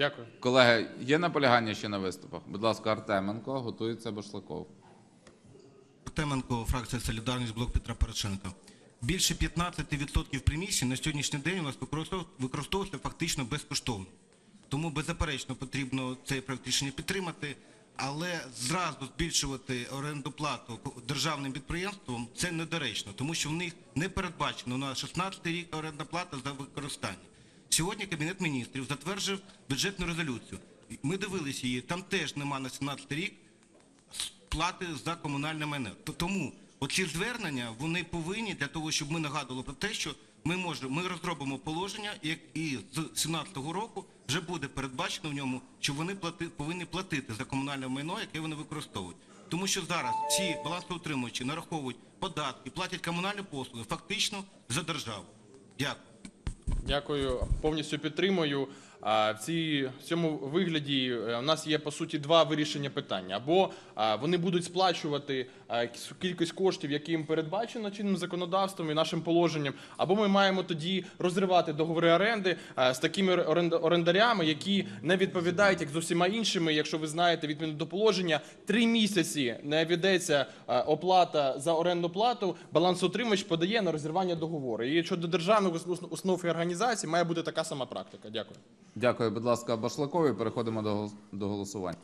Дякую. Колеги, є наполягання ще на виступах? Будь ласка, Артеменко, готується Башлаков. Артеменко, фракція Солідарність, блок Петра Порошенка. Більше 15% приміщень на сьогоднішній день у нас використов- використовується фактично безкоштовно. Тому беззаперечно потрібно цей проект рішення підтримати, але зразу збільшувати оренду плату державним підприємствам це недоречно, тому що в них не передбачено на 16 рік орендна плата за використання. Сьогодні Кабінет міністрів затверджив бюджетну резолюцію. Ми дивилися її, там теж нема на 17 рік плати за комунальне майно. Тому оці звернення вони повинні для того, щоб ми нагадували про те, що ми можемо, ми розробимо положення, як і з 2017 року вже буде передбачено в ньому, що вони плати, повинні платити за комунальне майно, яке вони використовують. Тому що зараз ці балансоутримувачі нараховують податки, платять комунальні послуги фактично за державу. Дякую. Дякую, повністю підтримую. В цій цьому вигляді е, у нас є по суті два вирішення питання: або вони будуть сплачувати кількість коштів, які їм передбачено чинним законодавством і нашим положенням, або ми маємо тоді розривати договори оренди з такими оренда- орендарями, які не відповідають як з усіма іншими. Якщо ви знаєте, відповідно до положення, три місяці не ведеться оплата за орендну плату. Балансоутримувач подає на розірвання договору. І щодо державних установ і організацій має бути така сама практика. Дякую. Дякую, будь ласка, Башлакові. Переходимо до, голосування.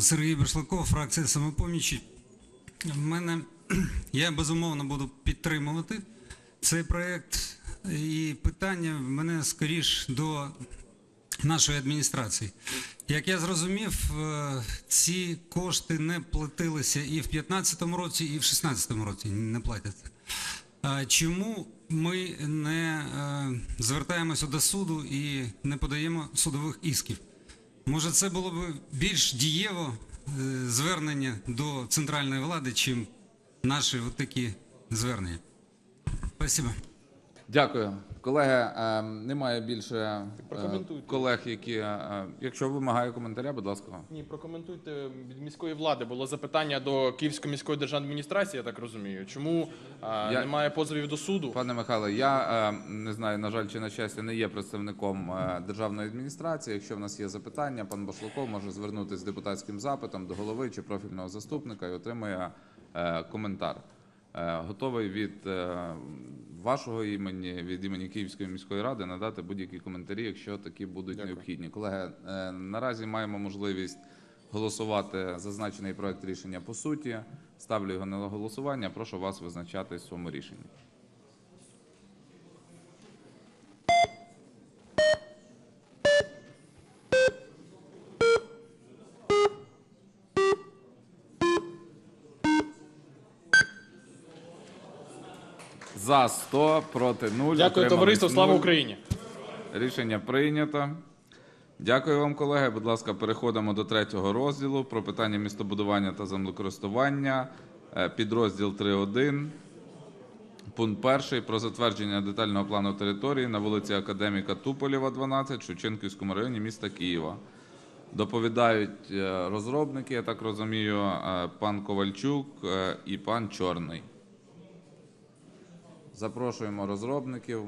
Сергій Башлаков, фракція самопомічі. В мене я безумовно буду підтримувати цей проект. І питання в мене скоріш до нашої адміністрації. Як я зрозумів, е, ці кошти не платилися і в 2015 році, і в 2016 році не платяться. Чому ми не е, звертаємося до суду і не подаємо судових ісків? Може, це було б більш дієво е, звернення до центральної влади, чим наші такі звернення? Спасибо. Дякую. Колеги, е, немає більше е, колег, які. е, якщо вимагає коментаря, будь ласка. Ні, прокоментуйте від міської влади. Було запитання до Київської міської державної адміністрації, я так розумію. Чому Я- немає позовів до суду? Пане Михайле, я не знаю, на жаль, чи на щастя, не є представником державної адміністрації. Якщо в нас є запитання, пан Башлаков може звернутися з депутатським запитом до голови чи профільного заступника і отримає е, коментар. Е, Готовий від е, вашого імені, від імені Київської міської ради надати будь-які коментарі, якщо такі будуть Дякую. необхідні. Колеги, е, наразі маємо можливість голосувати зазначений проект рішення по суті. Ставлю його на голосування. Прошу вас визначати в своєму рішенні. За 100, проти 0. Дякую, товариство. Слава Україні! Рішення прийнято. Дякую вам, колеги. Будь ласка, переходимо до третього розділу про питання містобудування та землекористування. Е, Підрозділ 3.1. Пункт перший про затвердження детального плану території на вулиці Академіка Туполєва, 12, Шевченківському районі міста Києва. Доповідають е, розробники, я так розумію, е, пан Ковальчук і пан Чорний. Запрошуємо розробників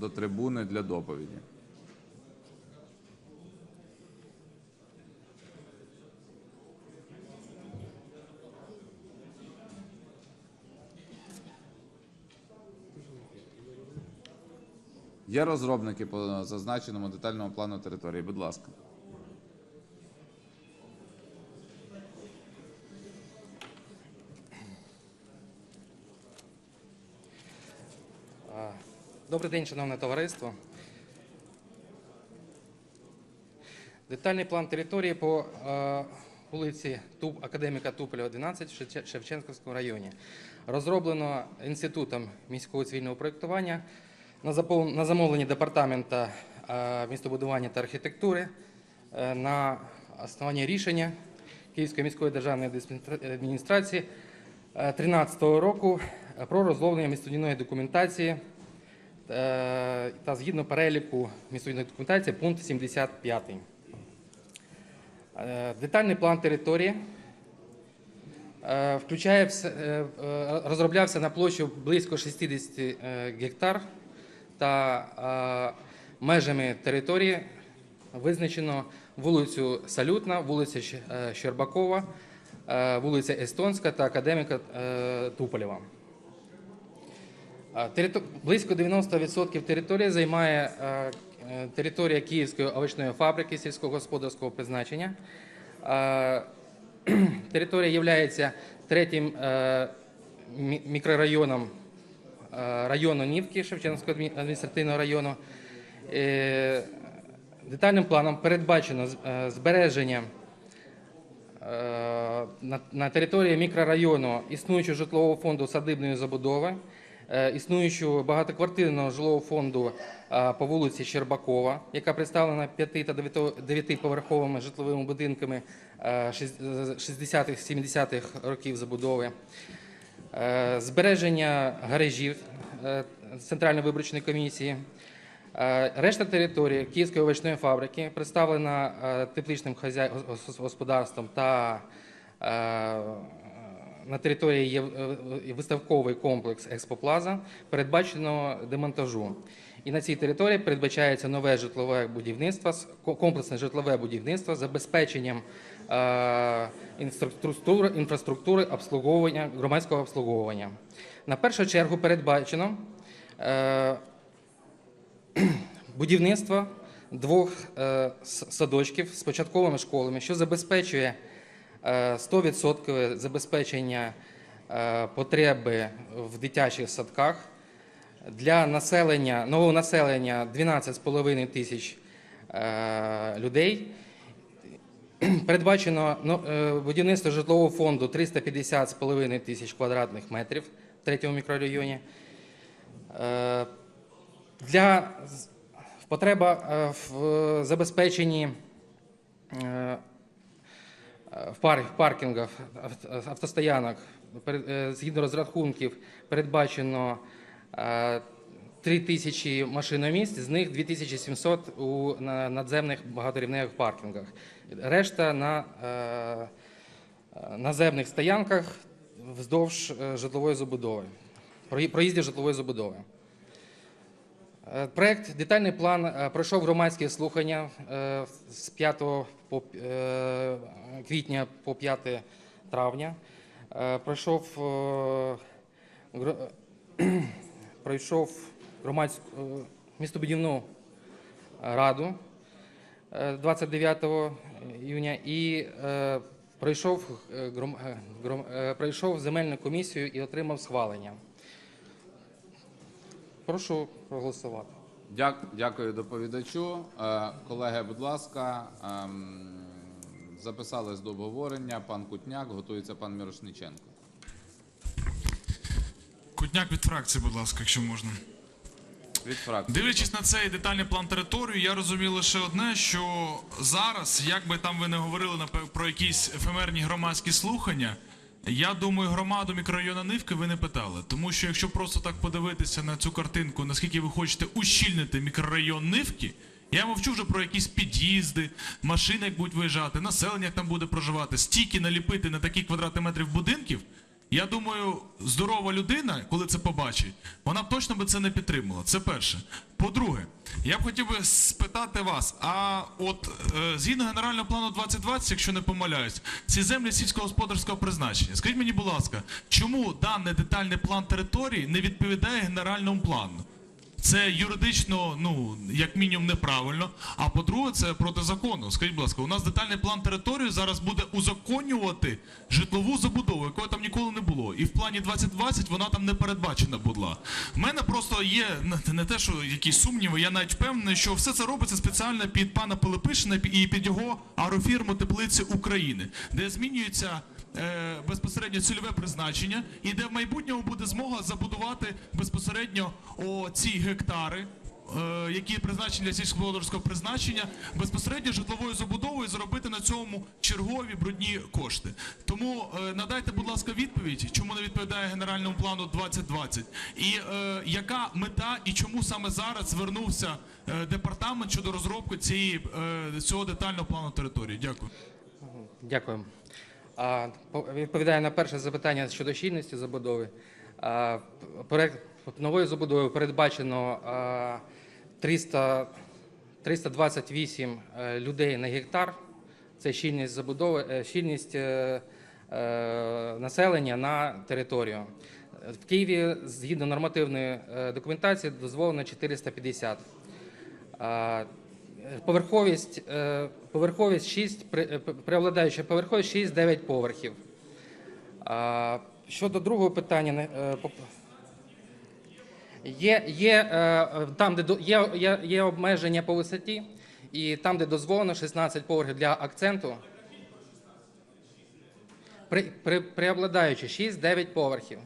до трибуни для доповіді. Є розробники по зазначеному детальному плану території. Будь ласка. Добрий день, шановне товариство. Детальний план території по е, вулиці Туп, Академіка Туполєва, 12 в Шевченківському районі. Розроблено Інститутом міського цивільного проєктування на, замовлення департамента е, містобудування та архітектури е, на основанні рішення Київської міської державної адміністра- адміністрації 2013 року про розроблення містобудівної документації та згідно переліку містобудівної документації пункт 75. Е, Детальний план території е, включає вс- е, е, розроблявся на площу близько 60 е, гектар та е, межами території визначено вулицю Салютна, вулиця е, Щербакова, е, вулиця Естонська та академіка е, Туполєва. Близько 90% території займає е, територія Київської овочної фабрики сільськогосподарського призначення. Територія є третім е, мікрорайоном е, району Нівки Шевченківського адмі- адміністративного району. Детальним планом передбачено збереження на, території мікрорайону існуючого житлового фонду садибної забудови, існуючого багатоквартирного жилого фонду е, по вулиці Щербакова, яка представлена 5 та 9 поверховими житловими будинками е, шість- е, 60-х-70-х років забудови. Е, Збереження гаражів е, Центральної виборчої комісії. Е, Решта території Київської овочної фабрики представлена е, тепличним господарством та е, на території є е, виставковий комплекс Експоплаза, передбачено демонтажу. І на цій території передбачається нове житлове будівництво, комплексне житлове будівництво з забезпеченням е, інфраструктури, інфраструктури обслуговування, громадського обслуговування. На першу чергу передбачено е, будівництво двох е, садочків з початковими школами, що забезпечує е, 100% забезпечення е, потреби в дитячих садках. Для населення, нового населення 12,5 тисяч е, людей. Передбачено ну, е, будівництво житлового фонду 350,5 тисяч квадратних метрів в третьому мікрорайоні. Е, Для потреба е, в забезпеченні е, е, в паркінгах авт- автостоянок е, згідно розрахунків передбачено е, 3 тисячі машиномісць, з них 2700 у надземних багаторівневих паркінгах. Решта на е, е, наземних стоянках вздовж е, житлової забудови, проїздів житлової забудови. Е, Проект детальний план е, пройшов громадські слухання е, з 5 по, квітня по 5 травня. Пройшов, пройшов громадську містобудівну раду е, 29 іюня і пройшов, пройшов земельну комісію і отримав схвалення. Прошу проголосувати. Дяк- Дякую доповідачу. Е, Колеги, будь ласка, ем, записались до обговорення. Пан Кутняк, готується пан Мірошниченко. Кутняк від фракції, будь ласка, якщо можна. Від фракції. Дивлячись на цей детальний план території, я розумію лише одне, що зараз, як би там ви не говорили про якісь ефемерні громадські слухання, я думаю, громаду мікрорайону Нивки ви не питали. Тому що якщо просто так подивитися на цю картинку, наскільки ви хочете ущільнити мікрорайон Нивки, я мовчу вже про якісь під'їзди, машини, як будуть виїжджати, населення як там буде проживати, стільки наліпити на такі квадрати метрів будинків. Я думаю, здорова людина, коли це побачить, вона б точно би це не підтримала. Це перше. По-друге, я б хотів би спитати вас: а от е, згідно генерального плану 2020, якщо не помиляюсь, ці землі сільськогосподарського призначення. Скажіть мені, будь ласка, чому даний детальний план території не відповідає генеральному плану? Це юридично, ну як мінімум, неправильно. А по-друге, це проти закону. Скажіть, будь ласка, у нас детальний план території зараз буде узаконювати житлову забудову, якої там ніколи не було. І в плані 2020 вона там не передбачена була. У мене просто є не те, що якісь сумніви. Я навіть впевнений, що все це робиться спеціально під пана Пилипишина і під його агрофірму теплиці України, де змінюється е, безпосередньо цільове призначення, і де в майбутньому буде змога забудувати безпосередньо о, ці гектари. е, Які призначені для сільськогосподарського призначення безпосередньо житловою забудовою заробити на цьому чергові брудні кошти. Тому е, надайте, будь ласка, відповідь, чому не відповідає генеральному плану 2020, і яка мета і чому саме зараз звернувся департамент щодо розробки цієї цього детального плану території. Дякую. Дякую. Відповідаю на перше запитання щодо щільності забудови. Проект нової забудови передбачено 300 328 е, людей на гектар. Це щільність забудови, е, щільність е, населення на територію. В Києві згідно нормативної документації дозволено 450. Поверховість, е, поверховість 6, при- е, преобладаюча поверховість 6-9 поверхів. Щодо другого питання, е, є, є, там, де є, є, є обмеження по висоті, і там, де дозволено 16 поверхів для акценту, при, преобладаючи 6-9 поверхів.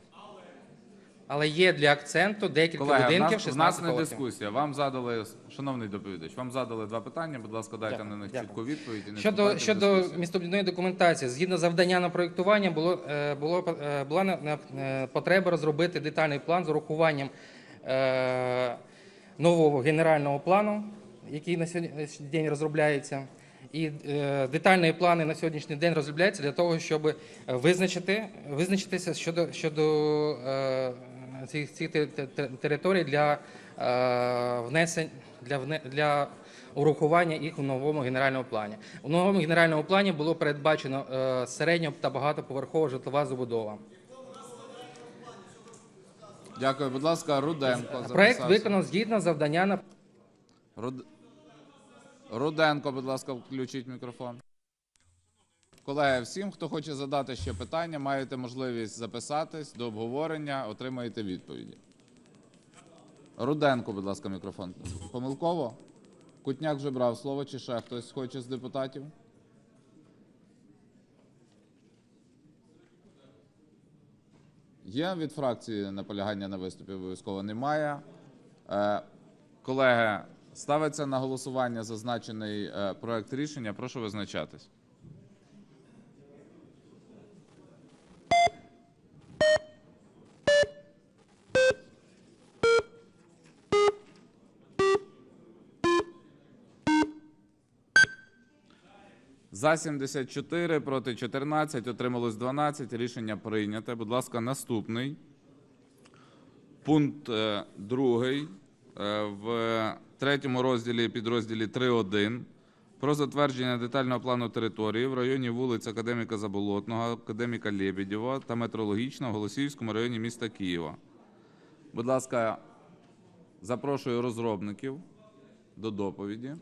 Але є для акценту декілька Колеги, в будинків нас, в 16 нас не поверхів. дискусія. Вам задали, шановний доповідач, вам задали два питання. Будь ласка, дайте Дякую, на них дякую. чітку відповідь. І не Щодо, в щодо дискусію. містобудівної документації, згідно завдання на проєктування, було, е, було, е, була на- на- е, потреба розробити детальний план з урахуванням е, нового генерального плану, який на сьогоднішній день розробляється. І е, детальні плани на сьогоднішній день розробляються для того, щоб е, визначити, визначитися щодо, щодо е, цих, цих те- те- те- територій для е, внесень для, для урахування їх у новому генеральному плані. У новому генеральному плані було передбачено е, середньо та багатоповерхова житлова забудова. Дякую, будь ласка, Руденко. Проект записався. виконав згідно завдання на Руд... Руденко, будь ласка, включіть мікрофон. Колеги, всім, хто хоче задати ще питання, маєте можливість записатись до обговорення, отримаєте відповіді. Руденко, будь ласка, мікрофон. Помилково? Кутняк вже брав слово, чи ще хтось хоче з депутатів? Є від фракції наполягання на виступі? Обов'язково немає. Е, Колеги, ставиться на голосування зазначений е, проект рішення. Прошу визначатись. За 74, проти 14, отрималось 12. Рішення прийняте. Будь ласка, наступний. Пункт е, другий е, в третьому розділі підрозділі 3.1 про затвердження детального плану території в районі вулиць Академіка Заболотного, Академіка Лєбідєва та метрологічного в Голосіївському районі міста Києва. Будь ласка, запрошую розробників до доповіді.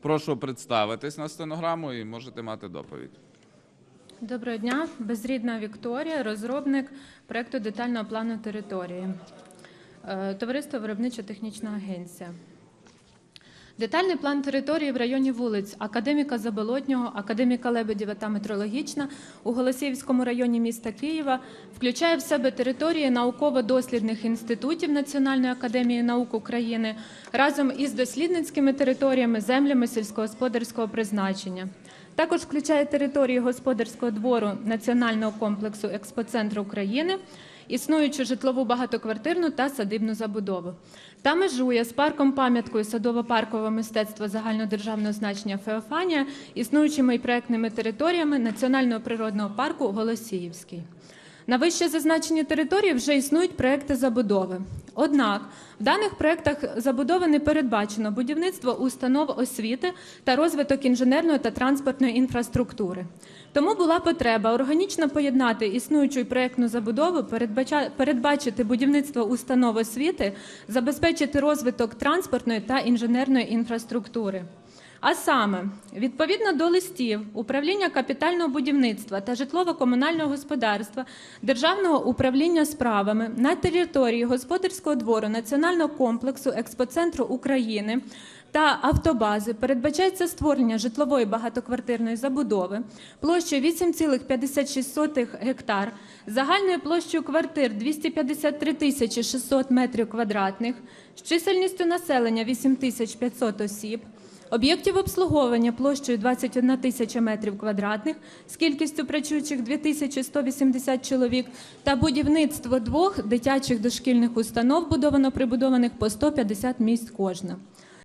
Прошу представитись на стенограму і можете мати доповідь. Доброго дня, безрідна Вікторія, розробник проекту детального плану території. Е, Товариство Виробничо-технічна агенція. Детальний план території в районі вулиць Академіка Заболотнього, Академіка Лебедєва та Метрологічна у Голосіївському районі міста Києва включає в себе території науково-дослідних інститутів Національної академії наук України разом із дослідницькими територіями, землями сільськогосподарського призначення. Також включає території господарського двору Національного комплексу експоцентру України, існуючу житлову багатоквартирну та садибну забудову. Та межує з парком пам'яткою садово-паркового мистецтва загальнодержавного значення Феофанія, існуючими і проектними територіями Національного природного парку Голосіївський. На вище зазначені території вже існують проекти забудови. Однак в даних проектах забудови не передбачено будівництво установ освіти та розвиток інженерної та транспортної інфраструктури. Тому була потреба органічно поєднати існуючу і проектну забудову, передбачити будівництво установ освіти, забезпечити розвиток транспортної та інженерної інфраструктури. А саме, відповідно до листів управління капітального будівництва та житлово-комунального господарства Державного управління справами на території господарського двору Національного комплексу експоцентру України та автобази передбачається створення житлової багатоквартирної забудови площею 8,56 гектар, загальною площею квартир 253 тисячі 600 метрів квадратних, з чисельністю населення 8500 осіб, Об'єктів обслуговування площею 21 тисяча метрів квадратних з кількістю працюючих 2180 чоловік та будівництво двох дитячих дошкільних установ, будовано прибудованих по 150 місць кожна.